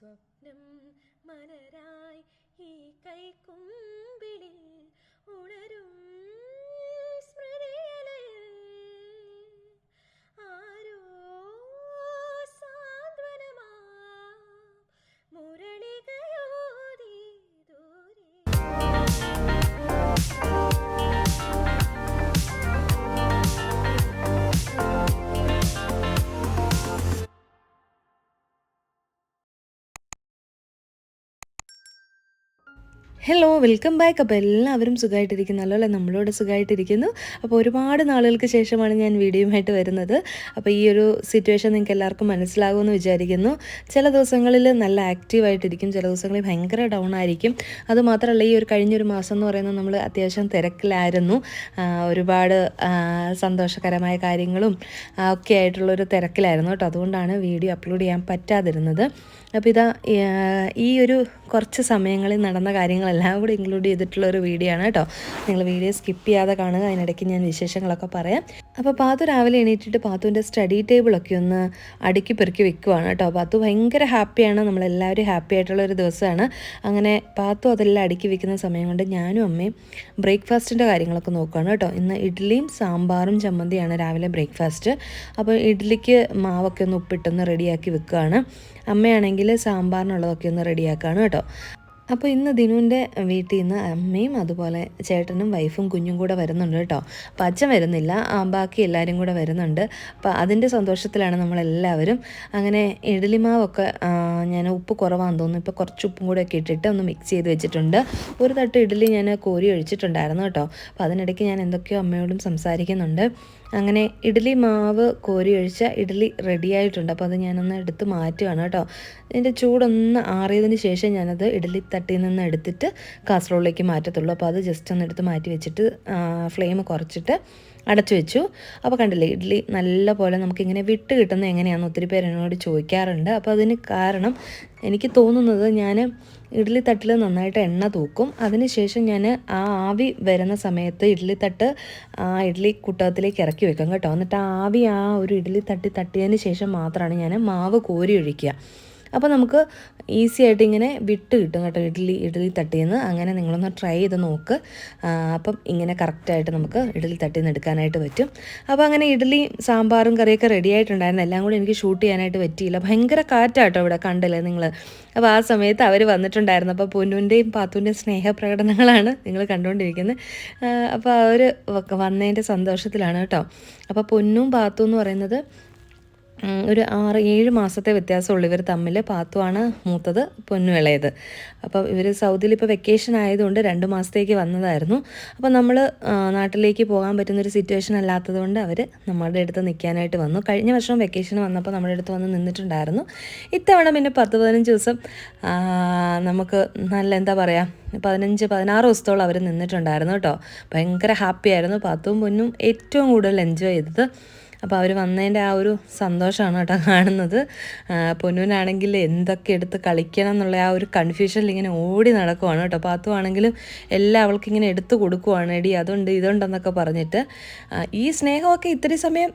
സ്വപ്നം മലരായി ഈ കൈക്കുമ്പിളിൽ ഉണരും ഹലോ വെൽക്കം ബാക്ക് അപ്പോൾ എല്ലാവരും സുഖമായിട്ടിരിക്കുന്നല്ലോ അല്ലേ നമ്മളോട് സുഖമായിട്ടിരിക്കുന്നു അപ്പോൾ ഒരുപാട് നാളുകൾക്ക് ശേഷമാണ് ഞാൻ വീഡിയോയുമായിട്ട് വരുന്നത്. അപ്പോൾ ഈ ഒരു സിറ്റുവേഷൻ നിങ്ങൾക്ക് എല്ലാവർക്കും മനസ്സിലാകുമെന്ന് വിചാരിക്കുന്നു. ചില ദിവസങ്ങളിൽ നല്ല ആക്റ്റീവായിട്ടിരിക്കും ചില ദിവസങ്ങളിൽ ഭയങ്കര ഡൗൺ ആയിരിക്കും. അതുമാത്രമല്ല ഈ ഒരു കഴിഞ്ഞൊരു മാസം എന്ന് പറയുന്നത് നമ്മൾ അത്യാവശ്യം തിരക്കിലായിരുന്നു. ഒരുപാട് സന്തോഷകരമായ കാര്യങ്ങളും ഒക്കെ ആയിട്ടുള്ളൊരു തിരക്കിലായിരുന്നു കേട്ടോ. അതുകൊണ്ടാണ് വീഡിയോ അപ്ലോഡ് ചെയ്യാൻ പറ്റാതിരുന്നത്. അപ്പോൾ ഇതാ ഈ ഒരു കുറച്ച് സമയങ്ങളിൽ നടന്ന കാര്യങ്ങളെല്ലാം. കൂടി ഇൻക്ലൂഡ് ചെയ്തിട്ടുള്ള ഒരു വീഡിയോ ആണ് കേട്ടോ. നിങ്ങൾ വീഡിയോ സ്കിപ്പ് ചെയ്യാതെ കാണുക. അതിനിടയ്ക്ക് ഞാൻ വിശേഷങ്ങളൊക്കെ പറയാം. അപ്പോൾ പാത്തു രാവിലെ എണീറ്റിട്ട് പാത്തുവിന്റെ സ്റ്റഡി ടേബിളൊക്കെ ഒന്ന് അടുക്കി പെറുക്കി വെക്കുവാണ് കേട്ടോ. പാത്തു ഭയങ്കര ഹാപ്പിയാണ് നമ്മളെല്ലാവരും ഹാപ്പി ആയിട്ടുള്ള ഒരു ദിവസമാണ്. അങ്ങനെ പാത്തു അതെല്ലാം അടുക്കി വെക്കുന്ന സമയം കൊണ്ട് ഞാനും അമ്മയും ബ്രേക്ക്ഫാസ്റ്റിന്റെ കാര്യങ്ങളൊക്കെ നോക്കുകയാണ് കേട്ടോ. ഇന്ന് ഇഡ്ഡലിയും സാമ്പാറും ചമ്മന്തിയാണ് രാവിലെ ബ്രേക്ക്ഫാസ്റ്റ് അപ്പോൾ ഇഡ്ഡലിക്ക് മാവൊക്കെ ഒന്ന് ഉപ്പിട്ടൊന്ന് റെഡിയാക്കി വെക്കുകയാണ് അമ്മയാണെങ്കിൽ സാമ്പാറിനുള്ളതൊക്കെ ഒന്ന് റെഡിയാക്കുകയാണ് കേട്ടോ. അപ്പോൾ ഇന്ന് ദിനുവിന്റെ വീട്ടിൽ നിന്ന് അമ്മയും അതുപോലെ ചേട്ടനും വൈഫും കുഞ്ഞും കൂടെ വരുന്നുണ്ട് കേട്ടോ. അപ്പം അച്ഛൻ വരുന്നില്ല ബാക്കി എല്ലാവരും കൂടെ വരുന്നുണ്ട്. അപ്പോൾ അതിന്റെ സന്തോഷത്തിലാണ് നമ്മളെല്ലാവരും. അങ്ങനെ ഇഡലിമാവൊക്കെ മാവൊക്കെ ഞാൻ ഉപ്പ് കുറവാന്ന് തോന്നുന്നു. ഇപ്പോൾ കുറച്ച് ഉപ്പും കൂടെ ഒക്കെ ഇട്ടിട്ട് ഒന്ന് മിക്സ് ചെയ്ത് വെച്ചിട്ടുണ്ട്. ഒരു തട്ട് ഇഡലി ഞാൻ കോരി ഒഴിച്ചിട്ടുണ്ടായിരുന്നു കേട്ടോ. അപ്പോൾ അതിനിടയ്ക്ക് ഞാൻ എന്തൊക്കെയോ അമ്മയോടും സംസാരിക്കുന്നുണ്ട്. അങ്ങനെ ഇഡ്ഡലി മാവ് കോരി ഒഴിച്ച ഇഡ്ഡലി റെഡി ആയിട്ടുണ്ട്. അപ്പോൾ അത് ഞാനൊന്ന് എടുത്ത് മാറ്റുകയാണ് കേട്ടോ. ഇതിന്റെ ചൂടൊന്ന് ആറിയതിന് ശേഷം ഞാനത് ഇഡ്ഡലി തട്ടിയിൽ നിന്ന് എടുത്തിട്ട് കാസറോളിലേക്ക് മാറ്റത്തുള്ളൂ. അപ്പോൾ അത് ജസ്റ്റ് ഒന്ന് എടുത്ത് മാറ്റി വെച്ചിട്ട് ഫ്ലെയിം കുറച്ചിട്ട് അടച്ചു വെച്ചു. അപ്പോൾ കണ്ടില്ലേ ഇഡ്ഡലി നല്ല പോലെ നമുക്കിങ്ങനെ വിട്ട് കിട്ടുന്ന എങ്ങനെയാണെന്ന് ഒത്തിരി പേര് എന്നോട് ചോദിക്കാറുണ്ട്. അപ്പോൾ അതിന് കാരണം എനിക്ക് തോന്നുന്നത് ഞാൻ ഇഡ്ഡലി തട്ടിൽ നന്നായിട്ട് എണ്ണ തൂക്കും. അതിനുശേഷം ഞാൻ ആ ആവി വരുന്ന സമയത്ത് ഇഡ്ഡലി തട്ട് ആ ഇഡ്ഡലി കുട്ടകത്തിലേക്ക് ഇറക്കി വെക്കും കേട്ടോ. എന്നിട്ട് ആവി ആ ഒരു ഇഡ്ഡലി തട്ടി തട്ടിയതിന് ശേഷം മാത്രമാണ് ഞാൻ മാവ് കോരി ഒഴിക്കുക അപ്പോൾ നമുക്ക് ഈസി ആയിട്ട് ഇങ്ങനെ വിട്ട് കിട്ടും കേട്ടോ ഇഡ്ഡലി ഇഡ്ഡലി തട്ടിന്ന്. അങ്ങനെ നിങ്ങളൊന്ന് ട്രൈ ചെയ്ത് നോക്ക്. അപ്പം ഇങ്ങനെ കറക്റ്റായിട്ട് നമുക്ക് ഇഡ്ഡലി തട്ടിന്ന് എടുക്കാനായിട്ട് പറ്റും. അപ്പോൾ അങ്ങനെ ഇഡ്ഡലി സാമ്പാറും കറിയൊക്കെ റെഡി ആയിട്ടുണ്ടായിരുന്നു. എല്ലാം കൂടി എനിക്ക് ഷൂട്ട് ചെയ്യാനായിട്ട് പറ്റിയില്ല. ഭയങ്കര കാറ്റാട്ടോ ഇവിടെ കണ്ടല്ലേ നിങ്ങൾ അപ്പോൾ ആ സമയത്ത് അവർ വന്നിട്ടുണ്ടായിരുന്നു. അപ്പോൾ പൊന്നുവിന്റെയും പാത്തുവിന്റെയും സ്നേഹപ്രകടനങ്ങളാണ് നിങ്ങൾ കണ്ടുകൊണ്ടിരിക്കുന്നത്. അപ്പോൾ അവർ വന്നതിന്റെ സന്തോഷത്തിലാണ് കേട്ടോ. അപ്പോൾ പൊന്നും പാത്തു എന്ന് പറയുന്നത് ഒരു ആറ് ഏഴ് മാസത്തെ വ്യത്യാസമുള്ളൂ. ഇവർ തമ്മിൽ പാത്തുവാണ് മൂത്തത് പൊന്നു ഇളയത് അപ്പോൾ ഇവർ സൗദിയിൽ ഇപ്പോൾ വെക്കേഷൻ ആയതുകൊണ്ട് രണ്ട് മാസത്തേക്ക് വന്നതായിരുന്നു. അപ്പോൾ നമ്മൾ നാട്ടിലേക്ക് പോകാൻ പറ്റുന്നൊരു സിറ്റുവേഷൻ അല്ലാത്തത് കൊണ്ട് അവർ നമ്മളുടെ അടുത്ത് നിൽക്കാനായിട്ട് വന്നു. കഴിഞ്ഞ വർഷം വെക്കേഷൻ വന്നപ്പോൾ നമ്മുടെ അടുത്ത് വന്ന് നിന്നിട്ടുണ്ടായിരുന്നു. ഇത്തവണ പിന്നെ പത്ത് പതിനഞ്ച് ദിവസം നമുക്ക് നല്ല എന്താ പറയുക പതിനഞ്ച് പതിനാറ് ദിവസത്തോളം അവർ നിന്നിട്ടുണ്ടായിരുന്നു കേട്ടോ. ഭയങ്കര ഹാപ്പിയായിരുന്നു പാത്തും പൊന്നും ഏറ്റവും കൂടുതൽ എൻജോയ് ചെയ്തത്. അപ്പോൾ അവർ വന്നതിന്റെ ആ ഒരു സന്തോഷമാണ് കേട്ടോ കാണുന്നത്. പൊന്നൂനാണെങ്കിൽ എന്തൊക്കെ എടുത്ത് കളിക്കണം എന്നുള്ള ആ ഒരു കൺഫ്യൂഷനിൽ ഇങ്ങനെ ഓടി നടക്കുവാണ് കേട്ടോ. പാത്തു ആണെങ്കിലും എല്ലാം അവൾക്ക് ഇങ്ങനെ എടുത്തു കൊടുക്കുവാണ്. എടി അതുണ്ട് ഇതുണ്ടെന്നൊക്കെ പറഞ്ഞിട്ട്. ഈ സ്നേഹമൊക്കെ ഇത്തിരി സമയം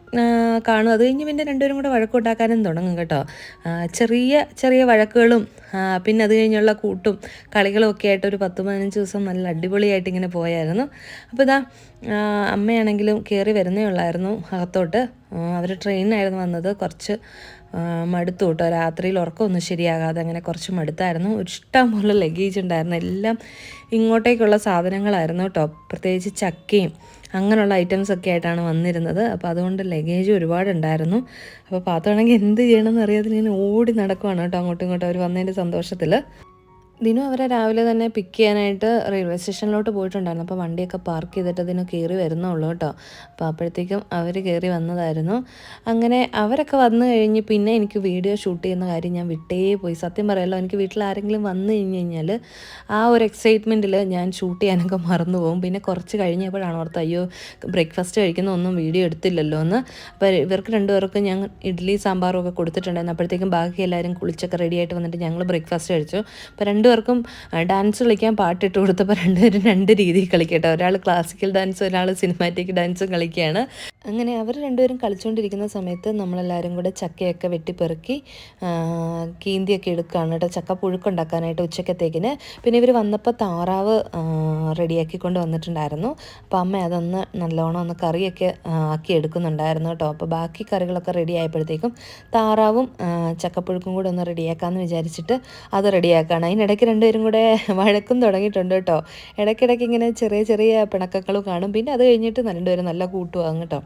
കാണും. അത് കഴിഞ്ഞ് പിന്നെ രണ്ടുപേരും കൂടെ വഴക്കുണ്ടാക്കാനും തുടങ്ങും കേട്ടോ. ചെറിയ ചെറിയ വഴക്കുകളും പിന്നെ അത് കഴിഞ്ഞുള്ള കൂട്ടും കളികളും ഒക്കെ ആയിട്ട് ഒരു പത്ത് പതിനഞ്ച് ദിവസം നല്ല അടിപൊളിയായിട്ട് ഇങ്ങനെ പോയായിരുന്നു. അപ്പോൾ ഇതാ അമ്മയാണെങ്കിലും കയറി വരുന്നേ ഉള്ളായിരുന്നു അകത്തോട്ട്. അവർ ട്രെയിനായിരുന്നു വന്നത്. കുറച്ച് മടുത്തു കേട്ടോ. രാത്രിയിൽ ഉറക്കമൊന്നും ശരിയാകാതെ അങ്ങനെ കുറച്ച് മടുത്തായിരുന്നു. ഇഷ്ടം പോലെ ലഗേജ് ഉണ്ടായിരുന്നു. എല്ലാം ഇങ്ങോട്ടേക്കുള്ള സാധനങ്ങളായിരുന്നു കേട്ടോ. പ്രത്യേകിച്ച് ചക്കയും അങ്ങനെയുള്ള ഐറ്റംസ് ഒക്കെ ആയിട്ടാണ് വന്നിരുന്നത്. അപ്പോൾ അതുകൊണ്ട് ലഗേജ് ഒരുപാടുണ്ടായിരുന്നു. അപ്പോൾ പാത്രമാണെങ്കിൽ എന്ത് ചെയ്യണമെന്ന് അറിയാതെ ഇങ്ങനെ ഓടി നടക്കുവാണ് കേട്ടോ അങ്ങോട്ടും ഇങ്ങോട്ടും. അവർ വന്നതിന്റെ സന്തോഷത്തിൽ ദിനു അവരെ രാവിലെ തന്നെ പിക്ക് ചെയ്യാനായിട്ട് റെയിൽവേ സ്റ്റേഷനിലോട്ട് പോയിട്ടുണ്ടായിരുന്നു. അപ്പോൾ വണ്ടിയൊക്കെ പാർക്ക് ചെയ്തിട്ട് ദിനു കയറി വരുന്നുള്ളൂ കേട്ടോ. അപ്പോൾ അപ്പോഴത്തേക്കും അവർ കയറി വന്നതായിരുന്നു. അങ്ങനെ അവരൊക്കെ വന്നു കഴിഞ്ഞ് പിന്നെ എനിക്ക് വീഡിയോ ഷൂട്ട് ചെയ്യുന്ന കാര്യം ഞാൻ വിട്ടേ പോയി. സത്യം പറയാമല്ലോ എനിക്ക് വീട്ടിൽ ആരെങ്കിലും വന്നു കഴിഞ്ഞ് കഴിഞ്ഞാൽ ആ ഒരു എക്സൈറ്റ്മെന്റിൽ ഞാൻ ഷൂട്ട് ചെയ്യാനൊക്കെ മറന്നു പോകും. പിന്നെ കുറച്ച് കഴിഞ്ഞപ്പോഴാണ് ഓർത്ത് അയ്യോ ബ്രേക്ക്ഫാസ്റ്റ് കഴിക്കുന്ന ഒന്നും വീഡിയോ എടുത്തില്ലല്ലോ എന്ന്. അപ്പോൾ ഇവർക്ക് രണ്ടുപേർക്കും ഞാൻ ഇഡ്ഡലി സാമ്പാറും ഒക്കെ കൊടുത്തിട്ടുണ്ടായിരുന്നു. അപ്പോഴത്തേക്കും ബാക്കി എല്ലാവരും കുളിച്ചൊക്കെ റെഡി ആയിട്ട് വന്നിട്ട് ഞങ്ങൾ ബ്രേക്ക്ഫാസ്റ്റ് കഴിച്ചു. അപ്പോൾ രണ്ടുപേർക്കും രണ്ടുപേർക്കും ഡാൻസ് കളിക്കാൻ പാട്ടിട്ട് കൊടുത്തപ്പോൾ രണ്ടുപേരും രണ്ട് രീതിയിൽ കളിക്കട്ടെ. ഒരാൾ ക്ലാസിക്കൽ ഡാൻസ് ഒരാൾ സിനിമാറ്റിക് ഡാൻസും കളിക്കുകയാണ്. അങ്ങനെ അവർ രണ്ടുപേരും കളിച്ചുകൊണ്ടിരിക്കുന്ന സമയത്ത് നമ്മളെല്ലാവരും കൂടെ ചക്കയൊക്കെ വെട്ടിപ്പെറുക്കി കീന്തിയൊക്കെ എടുക്കുകയാണ് കേട്ടോ. ചക്ക പുഴുക്കുണ്ടാക്കാനായിട്ട് ഉച്ചക്കത്തേക്കിന്. പിന്നെ ഇവർ വന്നപ്പോൾ താറാവ് റെഡിയാക്കി റെഡിയാക്കിക്കൊണ്ട് വന്നിട്ടുണ്ടായിരുന്നു. അപ്പോൾ അമ്മ അതൊന്ന് നല്ലോണം ഒന്ന് കറിയൊക്കെ ആക്കി എടുക്കുന്നുണ്ടായിരുന്നു കേട്ടോ. അപ്പോൾ ബാക്കി കറികളൊക്കെ റെഡി ആയപ്പോഴത്തേക്കും താറാവും ചക്കപ്പുഴുക്കും കൂടെ ഒന്ന് റെഡിയാക്കാമെന്ന് വിചാരിച്ചിട്ട് അത് റെഡിയാക്കുകയാണ് അതിനിടയ്ക്ക് രണ്ടുപേരും കൂടെ വഴക്കും തുടങ്ങിയിട്ടുണ്ട് കേട്ടോ. ഇടയ്ക്കിടയ്ക്ക് ഇങ്ങനെ ചെറിയ ചെറിയ പിണക്കങ്ങളും കാണും. പിന്നെ അത് കഴിഞ്ഞിട്ട് രണ്ടുപേരും നല്ല കൂട്ടുവാകും കേട്ടോ.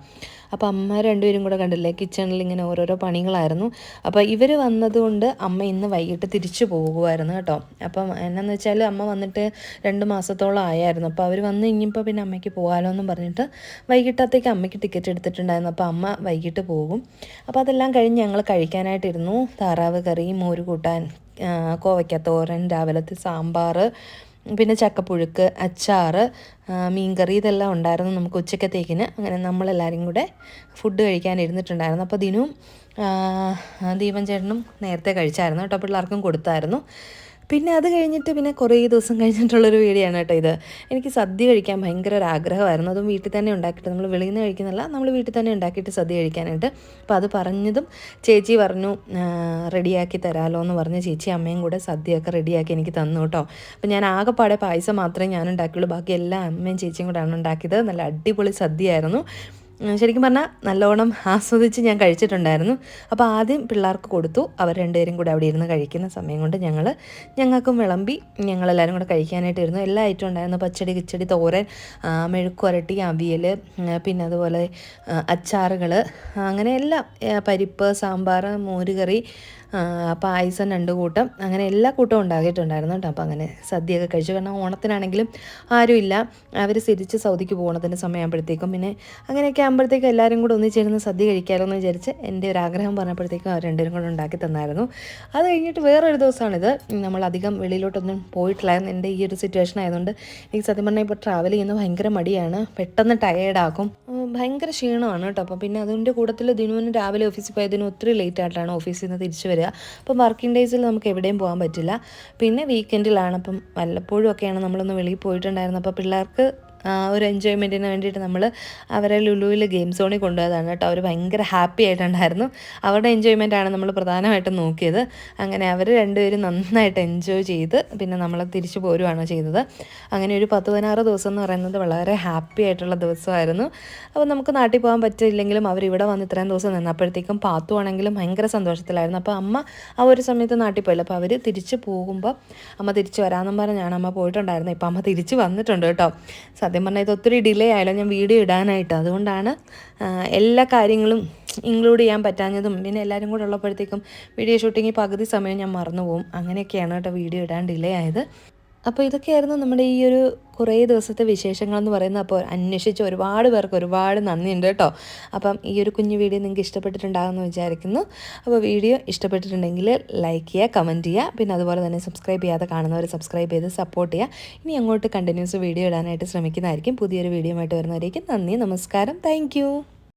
അപ്പോൾ അമ്മ രണ്ടുപേരും കൂടെ കണ്ടില്ലേ കിച്ചണിൽ ഇങ്ങനെ ഓരോരോ പണികളായിരുന്നു. അപ്പോൾ ഇവർ വന്നതുകൊണ്ട് അമ്മ ഇന്ന് വൈകിട്ട് തിരിച്ചു പോകുമായിരുന്നു കേട്ടോ. അപ്പം എന്നാന്ന് വെച്ചാൽ അമ്മ വന്നിട്ട് രണ്ട് മാസത്തോളം ആയായിരുന്നു. അപ്പോൾ അവർ വന്ന് കഴിഞ്ഞപ്പോൾ പിന്നെ അമ്മയ്ക്ക് പോകാമല്ലോ എന്നും പറഞ്ഞിട്ട് വൈകിട്ടത്തേക്ക് അമ്മയ്ക്ക് ടിക്കറ്റ് എടുത്തിട്ടുണ്ടായിരുന്നു. അപ്പോൾ അമ്മ വൈകിട്ട് പോകും. അപ്പോൾ അതെല്ലാം കഴിഞ്ഞ് ഞങ്ങൾ കഴിക്കാനായിട്ടിരുന്നു. താറാവ് കറി മോര് കൂട്ടാൻ ആ, കോവയ്ക്ക രാവിലത്തെ സാമ്പാർ പിന്നെ ചക്കപ്പുഴുക്ക് അച്ചാർ മീൻകറി ഇതെല്ലാം ഉണ്ടായിരുന്നു നമുക്ക് ഉച്ചക്കത്തേക്കിന്. അങ്ങനെ നമ്മളെല്ലാവരും കൂടെ ഫുഡ് കഴിക്കാൻ ഇരുന്നിട്ടുണ്ടായിരുന്നു. അപ്പോൾ ദിനും ദീപം ദീപൻ ചേട്ടനും നേരത്തെ കഴിച്ചായിരുന്നു കേട്ടോ. പിള്ളേർക്കും കൊടുത്തായിരുന്നു. പിന്നെ അത് കഴിഞ്ഞിട്ട് പിന്നെ കുറേ ദിവസം കഴിഞ്ഞിട്ടുള്ളൊരു വീഡിയോ ആണ് കേട്ടോ ഇത്. എനിക്ക് സദ്യ കഴിക്കാൻ ഭയങ്കര ഒരു ആഗ്രഹമായിരുന്നു. അതും വീട്ടിൽ തന്നെ ഉണ്ടാക്കിയിട്ട് നമ്മൾ വെളിയിൽ നിന്ന് കഴിക്കുന്നില്ല നമ്മൾ വീട്ടിൽ തന്നെ ഉണ്ടാക്കിയിട്ട് സദ്യ കഴിക്കാനായിട്ട്. അപ്പോൾ അത് പറഞ്ഞതും ചേച്ചി പറഞ്ഞു റെഡിയാക്കി തരാമല്ലോ എന്ന് പറഞ്ഞ് ചേച്ചി അമ്മയും കൂടെ സദ്യയൊക്കെ റെഡിയാക്കി എനിക്ക് തന്നു കേട്ടോ. അപ്പോൾ ഞാൻ ആകെപ്പാടെ പായസം മാത്രമേ ഞാൻ ഉണ്ടാക്കിയുള്ളൂ. ബാക്കി എല്ലാ അമ്മയും ചേച്ചിയും കൂടെയാണ് ഉണ്ടാക്കിയത്. നല്ല അടിപൊളി സദ്യയായിരുന്നു. ശരിക്കും പറഞ്ഞാൽ നല്ലോണം ആസ്വദിച്ച് ഞാൻ കഴിച്ചിട്ടുണ്ടായിരുന്നു. അപ്പോൾ ആദ്യം പിള്ളേർക്ക് കൊടുത്തു. അവർ രണ്ടുപേരും കൂടെ അവിടെ ഇരുന്ന് കഴിക്കുന്ന സമയം കൊണ്ട് ഞങ്ങൾ ഞങ്ങൾക്കും വിളമ്പി ഞങ്ങളെല്ലാവരും കൂടെ കഴിക്കാനായിട്ട് ഇരുന്നു. എല്ലാ ഐറ്റം ഉണ്ടായിരുന്നു. പച്ചടി കിച്ചടി തോരൻ മെഴുക്കുരട്ടി അവിയൽ പിന്നെ അതുപോലെ അച്ചാറുകൾ അങ്ങനെ എല്ലാം പരിപ്പ് സാമ്പാർ മോരുകറി പായസം രണ്ട് കൂട്ടം. അങ്ങനെ എല്ലാ കൂട്ടവും ഉണ്ടാക്കിയിട്ടുണ്ടായിരുന്നു കേട്ടോ. അപ്പോൾ അങ്ങനെ സദ്യയൊക്കെ കഴിച്ചു. കാരണം ഓണത്തിനാണെങ്കിലും ആരുമില്ല അവർ തിരിച്ച് സൗദിക്ക് പോകണത്തിന്റെ സമയമാകുമ്പോഴത്തേക്കും പിന്നെ അങ്ങനെയൊക്കെ ആകുമ്പോഴത്തേക്കും എല്ലാവരും കൂടെ ഒന്നിച്ചിരുന്ന് സദ്യ കഴിക്കാമല്ലോ എന്ന് വിചാരിച്ച് എന്റെ ഒരു ആഗ്രഹം പറഞ്ഞപ്പോഴത്തേക്കും അവർ രണ്ടുപേരും കൂടെ ഉണ്ടാക്കി തന്നായിരുന്നു. അത് കഴിഞ്ഞിട്ട് വേറൊരു ദിവസമാണിത് നമ്മൾ അധികം വെളിയിലോട്ടൊന്നും പോയിട്ടില്ലായിരുന്നു. എന്റെ ഈ ഒരു സിറ്റുവേഷൻ ആയതുകൊണ്ട് എനിക്ക് സത്യം പറഞ്ഞാൽ ഇപ്പോൾ ട്രാവൽ ചെയ്യുന്നത് ഭയങ്കര മടിയാണ്. പെട്ടെന്ന് ടയേർഡാക്കും ഭയങ്കര ക്ഷീണമാണ് കേട്ടോ. അപ്പോൾ പിന്നെ അതിന്റെ കൂട്ടത്തിൽ ദിനുവിന് രാവിലെ ഓഫീസിൽ പോയതിന് ഒത്തിരി ലേറ്റ് ആയിട്ടാണ് ഓഫീസിൽ നിന്ന് തിരിച്ചു വരിക. അപ്പം വർക്കിംഗ് ഡേയ്സിൽ നമുക്ക് എവിടെയും പോകാൻ പറ്റില്ല. പിന്നെ വീക്കെൻഡിലാണ്. അപ്പം വല്ലപ്പോഴും ഒക്കെയാണ് നമ്മളൊന്ന് വെളിയിൽ പോയിട്ടുണ്ടായിരുന്നത്. അപ്പോൾ പിള്ളേർക്ക് ഒരു എൻജോയ്മെന്റിന് വേണ്ടിയിട്ട് നമ്മൾ അവരെ ലുലുവിൽ ഗെയിം സോണിൽ കൊണ്ടുപോയതാണ് കേട്ടോ. അവർ ഭയങ്കര ഹാപ്പി ആയിട്ടുണ്ടായിരുന്നു. അവരുടെ എൻജോയ്മെന്റാണ് നമ്മൾ പ്രധാനമായിട്ടും നോക്കിയത്. അങ്ങനെ അവർ രണ്ടുപേരും നന്നായിട്ട് എൻജോയ് ചെയ്ത് പിന്നെ നമ്മൾ തിരിച്ചു പോരുവാണ് ചെയ്തത്. അങ്ങനെ ഒരു പത്ത് പതിനാറ് ദിവസം എന്ന് പറയുന്നത് വളരെ ഹാപ്പി ആയിട്ടുള്ള ദിവസമായിരുന്നു. അപ്പോൾ നമുക്ക് നാട്ടിൽ പോകാൻ പറ്റില്ലെങ്കിലും അവർ ഇവിടെ വന്ന് ഇത്രയും ദിവസം നിന്നപ്പോഴത്തേക്കും പാത്തുവാണെങ്കിലും ഭയങ്കര സന്തോഷത്തിലായിരുന്നു. അപ്പോൾ അമ്മ ആ ഒരു സമയത്ത് നാട്ടിൽ പോയില്ല. അപ്പോൾ അവർ തിരിച്ചു പോകുമ്പോൾ അമ്മ തിരിച്ച് വരാമെന്നും പറഞ്ഞാണ് അമ്മ പോയിട്ടുണ്ടായിരുന്നത് ഇപ്പോൾ അമ്മ തിരിച്ച് വന്നിട്ടുണ്ട് കേട്ടോ. സത്യം പറഞ്ഞാൽ ഇത് ഒത്തിരി ഡിലേ ആയാലും ഞാൻ വീഡിയോ ഇടാനായിട്ട്. അതുകൊണ്ടാണ് എല്ലാ കാര്യങ്ങളും ഇൻക്ലൂഡ് ചെയ്യാൻ പറ്റാഞ്ഞതും പിന്നെ എല്ലാവരും കൂടെ ഉള്ളപ്പോഴത്തേക്കും വീഡിയോ ഷൂട്ടിങ്ങിൽ പകുതി സമയം ഞാൻ മറന്നു പോകും അങ്ങനെയൊക്കെയാണ് കേട്ടോ വീഡിയോ ഇടാൻ ഡിലേ ആയത്. അപ്പോൾ ഇതൊക്കെയായിരുന്നു നമ്മുടെ ഈ ഒരു കുറേ ദിവസത്തെ വിശേഷങ്ങൾ എന്ന് പറയുന്നത്. അപ്പോൾ അന്വേഷിച്ച് ഒരുപാട് പേർക്ക് ഒരുപാട് നന്ദിയുണ്ട് കേട്ടോ. അപ്പം ഈ ഒരു കുഞ്ഞു വീഡിയോ നിങ്ങൾക്ക് ഇഷ്ടപ്പെട്ടിട്ടുണ്ടാകുമെന്ന് വിചാരിക്കുന്നു. അപ്പോൾ വീഡിയോ ഇഷ്ടപ്പെട്ടിട്ടുണ്ടെങ്കിൽ ലൈക്ക് ചെയ്യുക കമന്റ് ചെയ്യുക. പിന്നെ അതുപോലെ തന്നെ സബ്സ്ക്രൈബ് ചെയ്യാതെ കാണുന്നവർ സബ്സ്ക്രൈബ് ചെയ്ത് സപ്പോർട്ട് ചെയ്യുക. ഇനി അങ്ങോട്ട് കണ്ടിന്യൂസ് വീഡിയോ ഇടാനായിട്ട് ശ്രമിക്കുന്നതായിരിക്കും. പുതിയൊരു വീഡിയോ ആയിട്ട് വരുന്നവരേക്കും നന്ദി നമസ്കാരം. താങ്ക്